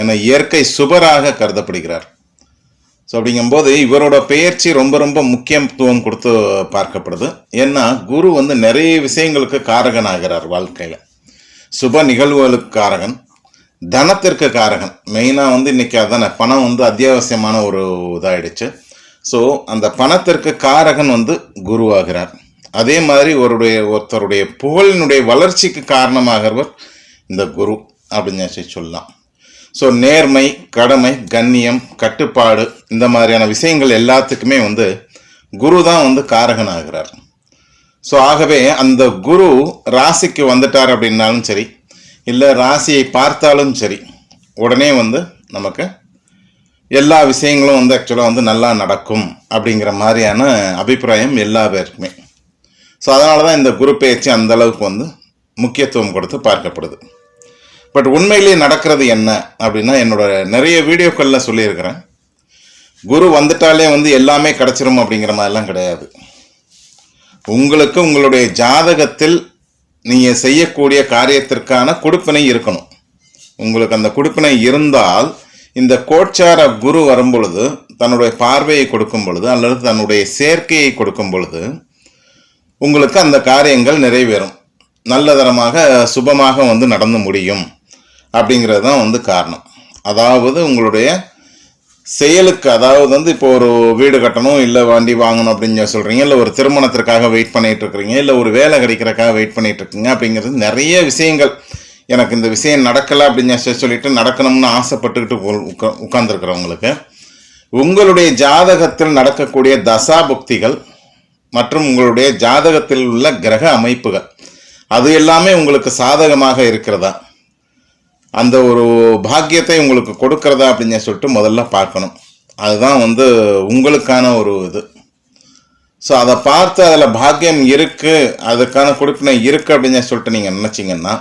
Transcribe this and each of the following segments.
என இயற்கை சுபராக கருதப்படுகிறார். ஸோ அப்படிங்கும்போது இவரோட பெயர்ச்சி ரொம்ப ரொம்ப முக்கியத்துவம் கொடுத்து பார்க்கப்படுது. ஏன்னா குரு வந்து நிறைய விஷயங்களுக்கு காரகனாகிறார் வாழ்க்கையில். சுப நிகழ்வுகளுக்கு காரகன் தனத்திற்கு காரகன். மெயினாக வந்து இன்றைக்கி அதானே பணம் வந்து அத்தியாவசியமான ஒரு இதாயிடுச்சு. ஸோ அந்த பணத்திற்கு காரகன் வந்து குருவாகிறார். அதே மாதிரி ஒருடைய ஒருத்தருடைய புகழினுடைய வளர்ச்சிக்கு காரணமாகிறவர் இந்த குரு அப்படின்னு சொல்லி சொல்லலாம். ஸோ நேர்மை கடமை கண்ணியம் கட்டுப்பாடு இந்த மாதிரியான விஷயங்கள் எல்லாத்துக்குமே வந்து குரு தான் வந்து காரகன் ஆகிறார் ஸோ ஆகவே அந்த குரு ராசிக்கு வந்துட்டார் அப்படின்னாலும் சரி இல்லை ராசியை பார்த்தாலும் சரி உடனே வந்து நமக்கு எல்லா விஷயங்களும் வந்து ஆக்சுவலாக வந்து நல்லா நடக்கும் அப்படிங்கிற மாதிரியான அபிப்பிராயம் எல்லா பேருக்குமே. ஸோ அதனால தான் இந்த குரு பயிற்சி அந்த அளவுக்கு வந்து முக்கியத்துவம் கொடுத்து பார்க்கப்படுது. பட் உண்மையிலேயே நடக்கிறது என்ன அப்படின்னா என்னோட நிறைய வீடியோக்களில் சொல்லியிருக்கிறேன். குரு வந்துட்டாலே வந்து எல்லாமே கிடச்சிரும் அப்படிங்கிற மாதிரிலாம் கிடையாது. உங்களுக்கு உங்களுடைய ஜாதகத்தில் நீங்கள் செய்யக்கூடிய காரியத்திற்கான கொடுப்பினை இருக்கணும். உங்களுக்கு அந்த கொடுப்பினை இருந்தால் இந்த கோட்சார குரு வரும் பொழுது தன்னுடைய பார்வையை கொடுக்கும் பொழுது அல்லது தன்னுடைய சேர்க்கையை கொடுக்கும் பொழுது உங்களுக்கு அந்த காரியங்கள் நிறைவேறும். நல்லதரமாக சுபமாக வந்து நடந்து முடியும். அப்படிங்கிறது தான் வந்து காரணம். அதாவது உங்களுடைய செயலுக்கு அதாவது வந்து இப்போ ஒரு வீடு கட்டணும் இல்லை வண்டி வாங்கணும் அப்படின்னு சொல்கிறீங்க இல்லை ஒரு திருமணத்திற்காக வெயிட் பண்ணிகிட்டு இருக்கிறீங்க இல்லை ஒரு வேலை கிடைக்கிறக்காக வெயிட் பண்ணிகிட்டு இருக்கீங்க அப்படிங்கிறது நிறைய விஷயங்கள். எனக்கு இந்த விஷயம் நடக்கலை அப்படின்னு சொல்லி சொல்லிட்டு நடக்கணும்னு ஆசைப்பட்டுக்கிட்டு உட்கா உட்காந்துருக்குறவங்களுக்கு உங்களுடைய ஜாதகத்தில் நடக்கக்கூடிய தசாபுக்திகள் மற்றும் உங்களுடைய ஜாதகத்தில் உள்ள கிரக அமைப்புகள் அது எல்லாமே உங்களுக்கு சாதகமாக இருக்கிறதா? அந்த ஒரு பாக்கியத்தை உங்களுக்கு கொடுக்கறதா அப்படின்னு சொல்லிட்டு முதல்ல பார்க்கணும். அதுதான் வந்து உங்களுக்கான ஒரு இது. ஸோ அதை பார்த்து அதில் பாக்கியம் இருக்குது அதுக்கான கொடுப்பினை இருக்குது அப்படின்னு சொல்லிட்டு நீங்கள் நினச்சிங்கன்னா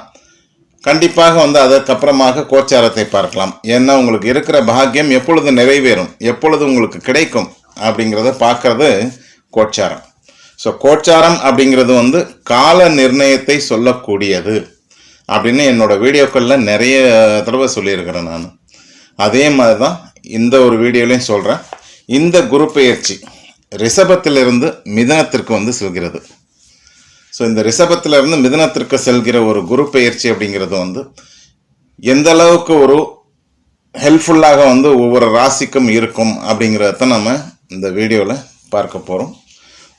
கண்டிப்பாக வந்து அதற்கப்புறமாக கோச்சாரத்தை பார்க்கலாம். ஏன்னா உங்களுக்கு இருக்கிற பாக்கியம் எப்பொழுது நிறைவேறும் எப்பொழுது உங்களுக்கு கிடைக்கும் அப்படிங்கிறத பார்க்கறது கோச்சாரம். ஸோ கோச்சாரம் அப்படிங்கிறது வந்து கால நிர்ணயத்தை சொல்லக்கூடியது. அப்படின்னு என்னோட வீடியோக்களில் நிறைய தடவை சொல்லியிருக்கிறேன் நான். அதே மாதிரி தான் இந்த ஒரு வீடியோலையும் சொல்கிறேன் இந்த குரு பெயர்ச்சி ரிஷபத்திலிருந்து மிதனத்திற்கு வந்து செல்கிறது. ஸோ இந்த ரிஷபத்திலிருந்து மிதனத்திற்கு செல்கிற ஒரு குரு பெயர்ச்சி அப்படிங்கிறது வந்து எந்த அளவுக்கு ஒரு ஹெல்ப்ஃபுல்லாக வந்து ஒவ்வொரு ராசிக்கும் இருக்கும் அப்படிங்கிறத நம்ம இந்த வீடியோவில் பார்க்க போகிறோம்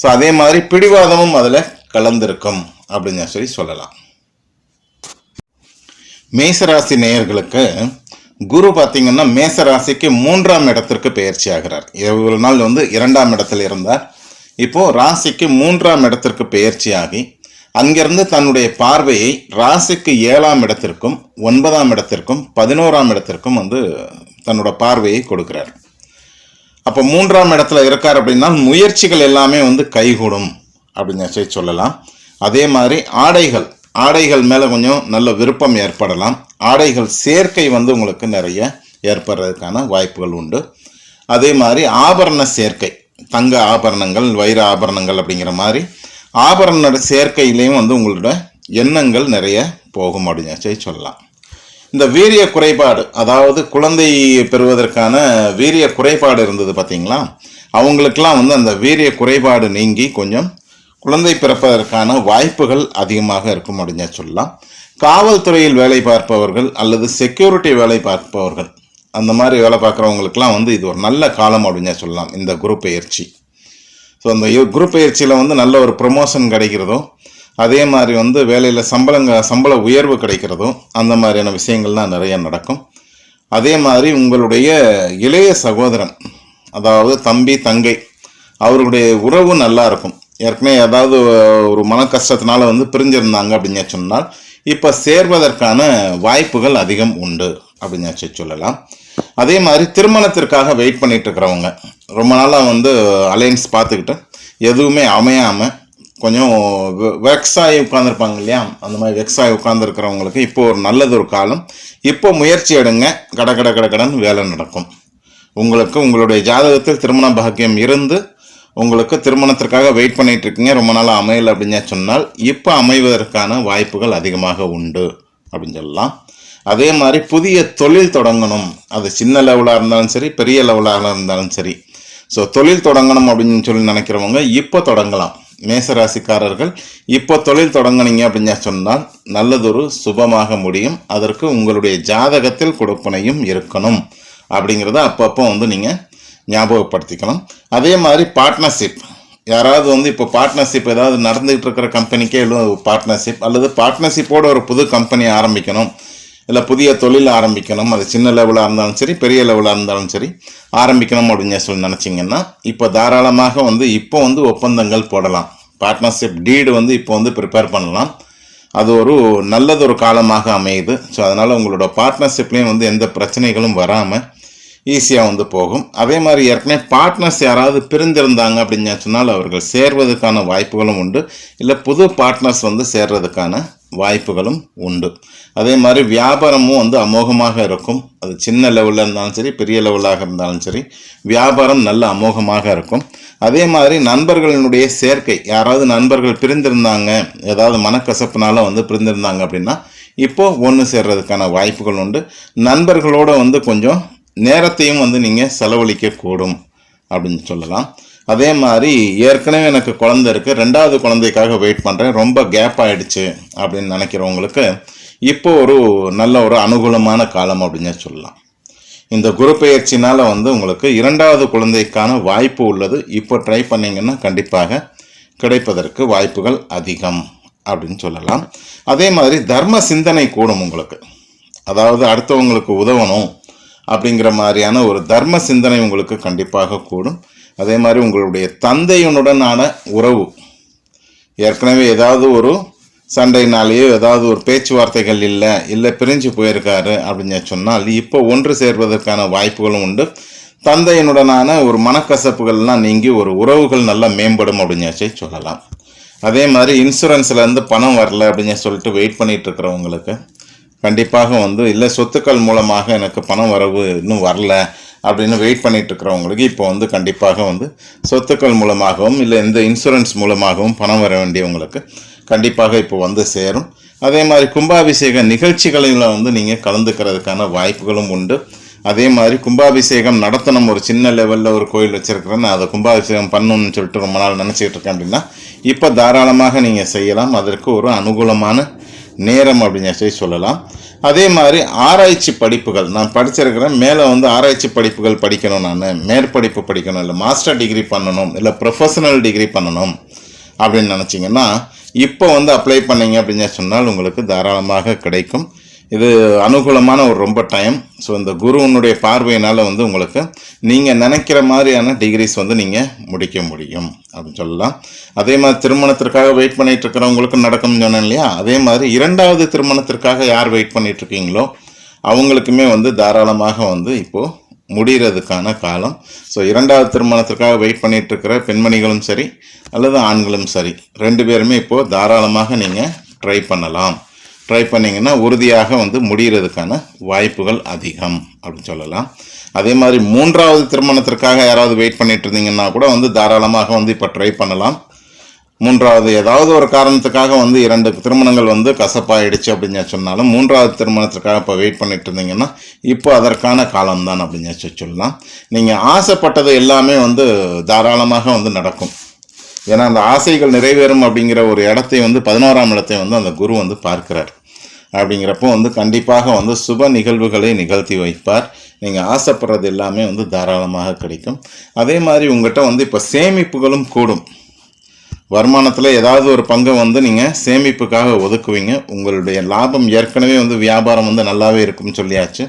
ஸோ அதே மாதிரி பிடிவாதமும் அதில் கலந்திருக்கும் அப்படின்னு சொல்லி சொல்லலாம். மேசராசி நேயர்களுக்கு குரு பார்த்திங்கன்னா மேசராசிக்கு மூன்றாம் இடத்திற்கு பயிற்சி ஆகிறார். இவ்வளவு நாள் வந்து இரண்டாம் இடத்தில் இருந்தார். இப்போது ராசிக்கு மூன்றாம் இடத்திற்கு பயிற்சி ஆகி அங்கிருந்து தன்னுடைய பார்வையை ராசிக்கு ஏழாம் இடத்திற்கும் ஒன்பதாம் இடத்திற்கும் பதினோராம் இடத்திற்கும் வந்து தன்னோட பார்வையை கொடுக்கிறார். அப்போ மூன்றாம் இடத்துல இருக்கார் அப்படின்னா முயற்சிகள் எல்லாமே வந்து கைகூடும் அப்படின்னு சொல்லி சொல்லலாம். அதே மாதிரி ஆடைகள் ஆடைகள் மேலே கொஞ்சம் நல்ல விருப்பம் ஏற்படலாம். ஆடைகள் சேர்க்கை வந்து உங்களுக்கு நிறைய ஏற்படுறதுக்கான வாய்ப்புகள் உண்டு. அதே மாதிரி ஆபரண சேர்க்கை தங்க ஆபரணங்கள் வைர ஆபரணங்கள் அப்படிங்கிற மாதிரி ஆபரண சேர்க்கையிலையும் வந்து உங்களோட எண்ணங்கள் நிறைய போகும் அப்படின்னு சொல்லி சொல்லலாம். இந்த வீரிய குறைபாடு அதாவது குழந்தை பெறுவதற்கான வீரிய குறைபாடு இருந்தது பார்த்தீங்களா அவங்களுக்கெல்லாம் வந்து அந்த வீரிய குறைபாடு நீங்கி கொஞ்சம் குழந்தை பிறப்பதற்கான வாய்ப்புகள் அதிகமாக இருக்கும் அப்படின்னு சொல்லலாம். காவல்துறையில் வேலை பார்ப்பவர்கள் அல்லது செக்யூரிட்டி வேலை பார்ப்பவர்கள் அந்த மாதிரி வேலை பார்க்குறவங்களுக்குலாம் வந்து இது ஒரு நல்ல காலம் அப்படின்னு சொல்லலாம் இந்த குரு பயிற்சி. ஸோ அந்த குரூப் குரு பயிற்சியில் வந்து நல்ல ஒரு ப்ரொமோஷன் கிடைக்கிறதும் அதே மாதிரி வந்து வேலையில் சம்பளங்க சம்பள உயர்வு கிடைக்கிறதும் அந்த மாதிரியான விஷயங்கள்லாம் நிறைய நடக்கும். அதே மாதிரி உங்களுடைய இளைய சகோதரன் அதாவது தம்பி தங்கை அவர்களுடைய உறவு நல்லா இருக்கும். ஏற்கனவே ஏதாவது ஒரு மன கஷ்டத்தினால வந்து பிரிஞ்சிருந்தாங்க அப்படின்னு சொன்னால் இப்போ சேர்வதற்கான வாய்ப்புகள் அதிகம் உண்டு அப்படின்னு சொல்லலாம். அதே மாதிரி திருமணத்திற்காக வெயிட் பண்ணிட்டு இருக்கிறவங்க ரொம்ப நாளாக வந்து அலையன்ஸ் பார்த்துக்கிட்டு எதுவுமே அமையாமல் கொஞ்சம் வெக்ஸாகி உட்காந்துருப்பாங்க இல்லையா? அந்த மாதிரி வெக்ஸாகி ஆகி உட்காந்துருக்கிறவங்களுக்கு இப்போ ஒரு நல்லது ஒரு காலம். இப்போ முயற்சி எடுங்க. கட கட கட கடன் வேலை நடக்கும். உங்களுக்கு உங்களுடைய ஜாதகத்தில் திருமண பாக்கியம் இருந்து உங்களுக்கு திருமணத்திற்காக வெயிட் பண்ணிகிட்டு இருக்கீங்க ரொம்ப நாளாக அமையல அப்படின்னு சொன்னால் இப்போ அமைவதற்கான வாய்ப்புகள் அதிகமாக உண்டு அப்படின்னு சொல்லலாம். அதே மாதிரி புதிய தொழில் தொடங்கணும். அது சின்ன லெவலாக இருந்தாலும் சரி பெரிய லெவலாக இருந்தாலும் சரி. ஸோ தொழில் தொடங்கணும் அப்படின்னு சொல்லி நினைக்கிறவங்க இப்போ தொடங்கலாம். மேசராசிக்காரர்கள் இப்போ தொழில் தொடங்குனீங்க அப்படின்னு சொன்னால் நல்லதொரு சுபமாக முடியும். அதற்கு உங்களுடைய ஜாதகத்தில் கொடுப்பனையும் இருக்கணும். அப்படிங்கிறத அப்பப்போ வந்து நீங்கள் ஞாபகப்படுத்திக்கணும் அதே மாதிரி பார்ட்னர்ஷிப் யாராவது வந்து இப்போ பார்ட்னர்ஷிப் ஏதாவது நடந்துகிட்டு இருக்கிற கம்பெனிக்கே பார்ட்னர்ஷிப் அல்லது பார்ட்னர்ஷிப்போடு ஒரு புது கம்பெனி ஆரம்பிக்கணும். இல்லை புதிய தொழில் ஆரம்பிக்கணும். அது சின்ன லெவலாக இருந்தாலும் சரி பெரிய லெவலாக இருந்தாலும் சரி ஆரம்பிக்கணும் அப்படின்னு சொல்லி நினச்சிங்கன்னா இப்போ தாராளமாக வந்து இப்போ வந்து ஒப்பந்தங்கள் போடலாம். பார்ட்னர்ஷிப் டீடு வந்து இப்போ வந்து ப்ரிப்பேர் பண்ணலாம். அது ஒரு நல்லதொரு காலமாக அமையுது. ஸோ அதனால் உங்களோட பார்ட்னர்ஷிப்லேயும் வந்து எந்த பிரச்சனைகளும் வராமல் ஈஸியாக வந்து போகும். அதே மாதிரி ஏற்கனவே பார்ட்னர்ஸ் யாராவது பிரிந்திருந்தாங்க அப்படின்னு சொன்னால் அவர்கள் சேர்வதற்கான வாய்ப்புகளும் உண்டு. இல்லை புது பார்ட்னர்ஸ் வந்து சேர்றதுக்கான வாய்ப்புகளும் உண்டு. அதே மாதிரி வியாபாரமும் வந்து அமோகமாக இருக்கும். அது சின்ன லெவலில் இருந்தாலும் சரி பெரிய லெவலாக இருந்தாலும் சரி வியாபாரம் நல்ல அமோகமாக இருக்கும். அதே மாதிரி நண்பர்களினுடைய சேர்க்கை யாராவது நண்பர்கள் பிரிந்திருந்தாங்க ஏதாவது மனக்கசப்புனால வந்து பிரிந்திருந்தாங்க அப்படின்னா இப்போது ஒன்று சேர்றதுக்கான வாய்ப்புகள் உண்டு. நண்பர்களோட வந்து கொஞ்சம் நேரத்தையும் வந்து நீங்கள் செலவழிக்கக்கூடும் அப்படின்னு சொல்லலாம். அதே மாதிரி ஏற்கனவே எனக்கு குழந்தை இருக்குது ரெண்டாவது குழந்தைக்காக வெயிட் பண்ணுறேன் ரொம்ப கேப் ஆகிடுச்சு அப்படின்னு நினைக்கிறவங்களுக்கு இப்போ ஒரு நல்ல ஒரு அனுகூலமான காலம் அப்படின்னு சொல்லலாம். இந்த குரு பயிற்சினால் வந்து உங்களுக்கு இரண்டாவது குழந்தைக்கான வாய்ப்பு உள்ளது. இப்போ ட்ரை பண்ணீங்கன்னா கண்டிப்பாக கிடைப்பதற்கு வாய்ப்புகள் அதிகம் அப்படின்னு சொல்லலாம். அதே மாதிரி தர்ம சிந்தனை கூடும் உங்களுக்கு. அதாவது அடுத்தவங்களுக்கு உதவணும் அப்படிங்கிற மாதிரியான ஒரு தர்ம சிந்தனை உங்களுக்கு கண்டிப்பாக கூடும். அதே மாதிரி உங்களுடைய தந்தையனுடனான உறவு. ஏற்கனவே ஏதாவது ஒரு சண்டைனாலேயோ ஏதாவது ஒரு பேச்சுவார்த்தைகள் இல்லை இல்லை பிரிஞ்சு போயிருக்காரு அப்படின்னு சொன்னால் இப்போ ஒன்று சேர்வதற்கான வாய்ப்புகளும் உண்டு. தந்தையினுடனான ஒரு மனக்கசப்புகள்லாம் நீங்கி ஒரு உறவுகள் நல்லா மேம்படும் அப்படின்னு சொல்லலாம். அதே மாதிரி இன்சூரன்ஸ்லேருந்து பணம் வரல அப்படின்னு சொல்லிட்டு வெயிட் பண்ணிகிட்டு இருக்கிறவங்களுக்கு கண்டிப்பாக வந்து இல்லை சொத்துக்கள் மூலமாக எனக்கு பணம் வரவு இன்னும் வரல அப்படின்னு வெயிட் பண்ணிட்டு இருக்கிறவங்களுக்கு இப்போ வந்து கண்டிப்பாக வந்து சொத்துக்கள் மூலமாகவும் இல்லை இந்த இன்சூரன்ஸ் மூலமாகவும் பணம் வர வேண்டியவங்களுக்கு கண்டிப்பாக இப்போ வந்து சேரும். அதே மாதிரி கும்பாபிஷேக நிகழ்ச்சிகளில் வந்து நீங்கள் கலந்துக்கிறதுக்கான வாய்ப்புகளும் உண்டு. அதே மாதிரி கும்பாபிஷேகம் நடத்தணும் ஒரு சின்ன லெவலில் ஒரு கோயில் வச்சுருக்கிறேன் நான் அதை கும்பாபிஷேகம் பண்ணணும்னு சொல்லிட்டு ரொம்ப நாள் நினச்சிக்கிட்டு இருக்கேன் அப்படின்னா இப்போ தாராளமாக நீங்கள் செய்யலாம். அதற்கு ஒரு அனுகூலமான நேரம் அப்படின்னு சொல்லி சொல்லலாம். அதே மாதிரி ஆராய்ச்சி படிப்புகள் நான் படிச்சிருக்கிறேன் மேலே வந்து ஆராய்ச்சி படிப்புகள் படிக்கணும் நான். மேற்படிப்பு படிக்கணும் இல்லை மாஸ்டர் டிகிரி பண்ணணும் இல்லை ப்ரொஃபஷனல் டிகிரி பண்ணணும் அப்படின்னு நினச்சிங்கன்னா இப்போ வந்து அப்ளை பண்ணீங்க அப்படின்னு சொன்னால் உங்களுக்கு தாராளமாக கிடைக்கும். இது அனுகூலமான ஒரு ரொம்ப டைம் ஸோ இந்த குருவனுடைய பார்வையினால் வந்து உங்களுக்கு நீங்கள் நினைக்கிற மாதிரியான டிகிரிஸ் வந்து நீங்கள் முடிக்க முடியும் அப்படின்னு சொல்லலாம். அதே மாதிரி திருமணத்திற்காக வெயிட் பண்ணிகிட்டு இருக்கிறவங்களுக்கு நடக்கும்னு சொன்னேன் இல்லையா? அதே மாதிரி இரண்டாவது திருமணத்திற்காக யார் வெயிட் பண்ணிகிட்டு இருக்கீங்களோ அவங்களுக்குமே வந்து தாராளமாக வந்து இப்போது முடிகிறதுக்கான காலம். ஸோ இரண்டாவது திருமணத்திற்காக வெயிட் பண்ணிட்டு இருக்கிற பெண்மணிகளும் சரி அல்லது ஆண்களும் சரி ரெண்டு பேருமே இப்போது தாராளமாக நீங்கள் ட்ரை பண்ணலாம். ட்ரை பண்ணிங்கன்னா உறுதியாக வந்து முடிகிறதுக்கான வாய்ப்புகள் அதிகம் அப்படின்னு சொல்லலாம். அதே மாதிரி மூன்றாவது திருமணத்திற்காக யாராவது வெயிட் பண்ணிட்டு இருந்தீங்கன்னா கூட வந்து தாராளமாக வந்து இப்போ ட்ரை பண்ணலாம். மூன்றாவது ஏதாவது ஒரு காரணத்துக்காக வந்து இரண்டு திருமணங்கள் வந்து கசப்பாயிடுச்சு அப்படின்னு சொன்னாலும் மூன்றாவது திருமணத்திற்காக இப்போ வெயிட் பண்ணிட்டு இருந்தீங்கன்னா இப்போ அதற்கான காலம்தான் அப்படின்னு சொல்லி சொல்லலாம். நீங்கள் ஆசைப்பட்டது எல்லாமே வந்து தாராளமாக வந்து நடக்கும். ஏன்னா அந்த ஆசைகள் நிறைவேறும் அப்படிங்கிற ஒரு இடத்தை வந்து பதினோராம் இடத்தை வந்து அந்த குரு வந்து பார்க்கிறார். அப்படிங்கிறப்போ வந்து கண்டிப்பாக வந்து சுப நிகழ்வுகளை நிகழ்த்தி வைப்பார். நீங்கள் ஆசைப்படுறது எல்லாமே வந்து தாராளமாக கிடைக்கும். அதே மாதிரி உங்கள்கிட்ட வந்து இப்போ சேமிப்புகளும் கூடும். வருமானத்தில் ஏதாவது ஒரு பங்கை வந்து நீங்கள் சேமிப்புக்காக ஒதுக்குவீங்க. உங்களுடைய லாபம் ஏற்கனவே வந்து வியாபாரம் வந்து நல்லாவே இருக்கும்னு சொல்லியாச்சு.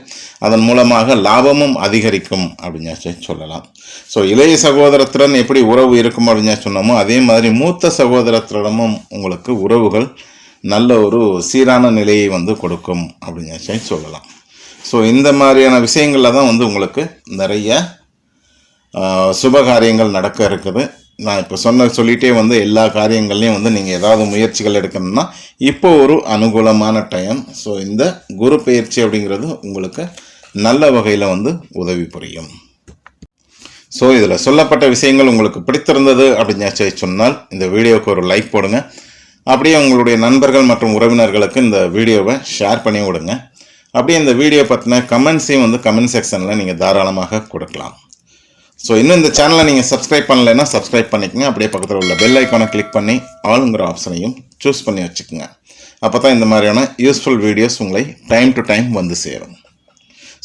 அதன் மூலமாக லாபமும் அதிகரிக்கும் அப்படின்னு சொல்லலாம். ஸோ இளைய சகோதரத்துடன் எப்படி உறவு இருக்கும் அப்படின்னு சொன்னோமோ அதே மாதிரி மூத்த சகோதரத்திடமும் உங்களுக்கு உறவுகள் நல்ல ஒரு சீரான நிலையை வந்து கொடுக்கும் அப்படின்னு சொல்லலாம். ஸோ இந்த மாதிரியான விஷயங்களில் தான் வந்து உங்களுக்கு நிறைய சுபகாரியங்கள் சுப காரியங்கள் நடக்க இருக்குது. நான் இப்போ சொன்ன சொல்லிகிட்டே வந்து எல்லா காரியங்கள்லையும் வந்து நீங்கள் ஏதாவது முயற்சிகள் எடுக்கணும்னா இப்போ ஒரு அனுகூலமான டைம் ஸோ இந்த குரு பயிற்சி அப்படிங்கிறது உங்களுக்கு நல்ல வகையில் வந்து உதவி புரியும். ஸோ இதில் சொல்லப்பட்ட விஷயங்கள் உங்களுக்கு பிடித்திருந்தது அப்படின்னு சொன்னால் இந்த வீடியோவுக்கு ஒரு லைக் போடுங்க. அப்படியே உங்களுடைய நண்பர்கள் மற்றும் உறவினர்களுக்கு இந்த வீடியோவை ஷேர் பண்ணி விடுங்க. அப்படியே இந்த வீடியோ பற்றின கமெண்ட்ஸையும் வந்து கமெண்ட் செக்ஷனில் நீங்கள் தாராளமாக கொடுக்கலாம். ஸோ இன்னும் இந்த சேனலை நீங்கள் சப்ஸ்கிரைப் பண்ணலைன்னா சப்ஸ்கிரைப் பண்ணிக்கங்க. அப்படியே பக்கத்தில் உள்ள பெல் ஐக்கானை கிளிக் பண்ணி ஆளுங்கிற ஆப்ஷனையும் சூஸ் பண்ணி வச்சுக்கோங்க. அப்போ தான் இந்த மாதிரியான யூஸ்ஃபுல் வீடியோஸ் உங்களை டைம் டு டைம் வந்து சேரும்.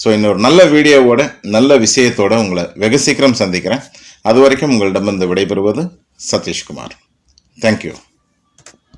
ஸோ இன்னொரு நல்ல வீடியோவோட நல்ல விஷயத்தோட உங்களை வெகு சீக்கிரம் சந்திக்கிறேன். அது வரைக்கும் உங்களிடமிருந்து விடைபெறுவது சதீஷ்குமார். தேங்க்யூ